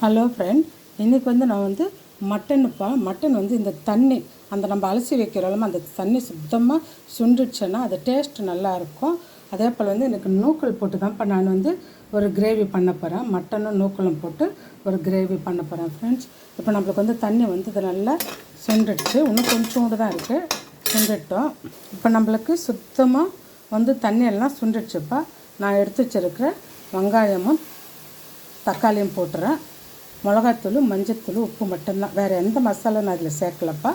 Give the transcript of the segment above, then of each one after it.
Hello friend இன்றைக்கி வந்து நான் வந்து மட்டனுப்பா மட்டன் வந்து இந்த தண்ணி அந்த நம்ம அலசி வைக்கிறோம் அந்த தண்ணி சுத்தமாக சுண்டுச்சுன்னா அது டேஸ்ட் நல்லாயிருக்கும் அதே போல் வந்து எனக்கு நூக்கல் போட்டு தான்ப்பா நான் வந்து ஒரு கிரேவி பண்ண போகிறேன் மட்டனும் நூக்கலும் போட்டு ஒரு கிரேவி பண்ண போகிறேன் ஃப்ரெண்ட்ஸ் இப்போ நம்மளுக்கு வந்து தண்ணி வந்து இது நல்லா சுண்டுடுச்சு. இன்னும் கொஞ்சோண்டு தான் இருக்குது சுண்டுட்டோம். இப்போ நம்மளுக்கு சுத்தமாக வந்து தண்ணியெல்லாம் சுண்டுடுச்சுப்பா. நான் எடுத்து வச்சிருக்கிற வெங்காயமும் தக்காளியும் போட்டுறேன். மிளகாத்தூள் மஞ்சத்தூள் உப்பு மட்டும்தான். வேறு எந்த மசாலாவும் நான் இதில் சேர்க்கலப்பா.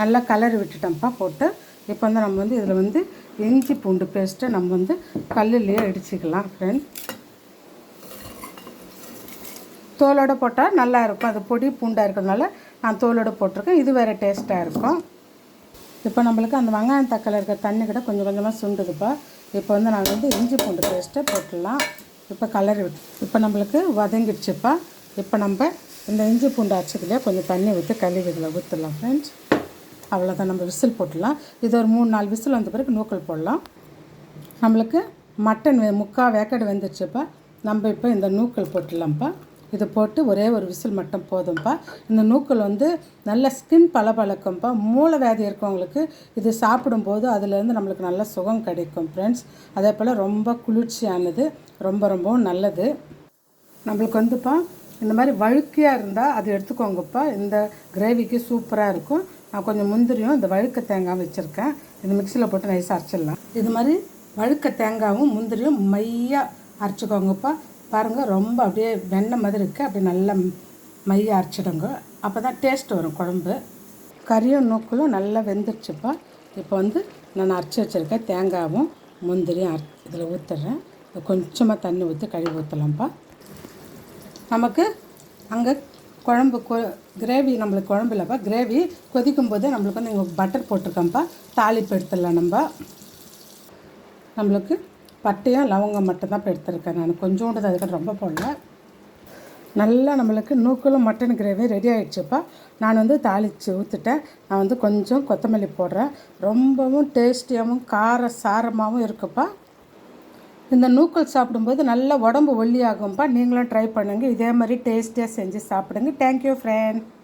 நல்லா கலர் விட்டுட்டோம்ப்பா போட்டு. இப்போ வந்து நம்ம வந்து இதில் வந்து இஞ்சி பூண்டு பேஸ்ட்டை நம்ம வந்து கல்லுலேயே அடிச்சுக்கலாம் ஃப்ரெண்ட் தோலோடு போட்டால் நல்லா இருக்கும். அது பொடி பூண்டாக இருக்கிறதுனால நான் தோலோடு போட்டிருக்கேன். இது வேறு டேஸ்ட்டாக இருக்கும். இப்போ நம்மளுக்கு அந்த வெங்காயம் தக்காளி இருக்கிற தண்ணி கூட கொஞ்சம் கொஞ்சமாக சுண்டுதுப்பா. இப்போ வந்து நான் வந்து இஞ்சி பூண்டு பேஸ்ட்டை போட்டுடலாம். இப்போ கலர் இப்போ நம்மளுக்கு வதங்கிடுச்சுப்பா. இப்போ நம்ம இந்த இஞ்சி பூண்டு அரைச்சதுலேயே கொஞ்சம் தண்ணி ஊற்றி கழுவி இதில் ஊற்றலாம் ஃப்ரெண்ட்ஸ் அவ்வளோதான் நம்ம விசில் போட்டுடலாம் இது ஒரு மூணு நாலு விசில் வந்த பிறகு நூக்கல் போடலாம். நம்மளுக்கு மட்டன் வே முக்கால் வேக்கடு வெந்துருச்சுப்பா நம்ம இப்போ இந்த நூக்கல் போட்டுடலாம்ப்பா இதை போட்டு ஒரே ஒரு விசில் மட்டும் போதும்ப்பா இந்த நூக்கல் வந்து நல்ல ஸ்கின் பளபளக்கும்ப்பா மூளை வியாதி இருக்கவங்களுக்கு இது சாப்பிடும்போது அதுலேருந்து நம்மளுக்கு நல்ல சுகம் கிடைக்கும் ஃப்ரெண்ட்ஸ் அதே போல் ரொம்ப குளிர்ச்சியானது ரொம்ப ரொம்பவும் நல்லது. நம்மளுக்கு வந்துப்பா இந்த மாதிரி வழுக்கையாக இருந்தால் அது எடுத்துக்கோங்கப்பா. இந்த கிரேவிக்கு சூப்பராக இருக்கும். நான் கொஞ்சம் முந்திரியும் இந்த வழுக்க தேங்காய் வச்சுருக்கேன். இது மிக்சியில் போட்டு நைஸாக அரைச்சிடலாம். இது மாதிரி வழுக்க தேங்காயும் முந்திரியும் மையாக அரைச்சிக்கோங்கப்பா. பாருங்கள் ரொம்ப அப்படியே வெண்ணெய் மாதிரி இருக்குது அப்படியே நல்லா மைய அரைச்சிடுங்க. அப்போ தான் டேஸ்ட் வரும் குழம்பு. கறியும் நூக்களும் நல்லா வெந்துருச்சுப்பா. இப்போ வந்து நான் அரைச்சி வச்சுருக்கேன் தேங்காயும் முந்திரியும் அரை இதில் ஊற்றுறேன் கொஞ்சமாக தண்ணி ஊற்றி கழுவி ஊற்றலாம்ப்பா நமக்கு அங்கே குழம்பு கொ கிரேவி நம்மளுக்கு குழம்பு இல்லைப்பா. கிரேவி கொதிக்கும் போதே நம்மளுக்கு வந்து இங்கே பட்டர் போட்டிருக்கோம்ப்பா. தாளிப்பு எடுத்துடலாம் நம்ம. நம்மளுக்கு பட்டையும் லவங்கம் மட்டும்தான் இப்போ எடுத்துருக்கேன் நான். கொஞ்சோண்டு தான் அதுக்கு ரொம்ப போடல. நல்லா நம்மளுக்கு நூக்கலும் மட்டன் கிரேவி ரெடி ஆகிடுச்சுப்பா நான் வந்து தாளித்து ஊற்றிட்டேன் நான் வந்து கொஞ்சம் கொத்தமல்லி போடுறேன். ரொம்பவும் டேஸ்டியாகவும் கார சாரமாகவும் இருக்குப்பா. இந்த நூக்கல் சாப்பிடும்போது நல்லா உடம்பு ஒல்லியாகும்ப்பா நீங்களும் ட்ரை பண்ணுங்கள் இதே மாதிரி டேஸ்டியாக செஞ்சு சாப்பிடுங்க. Thank you friend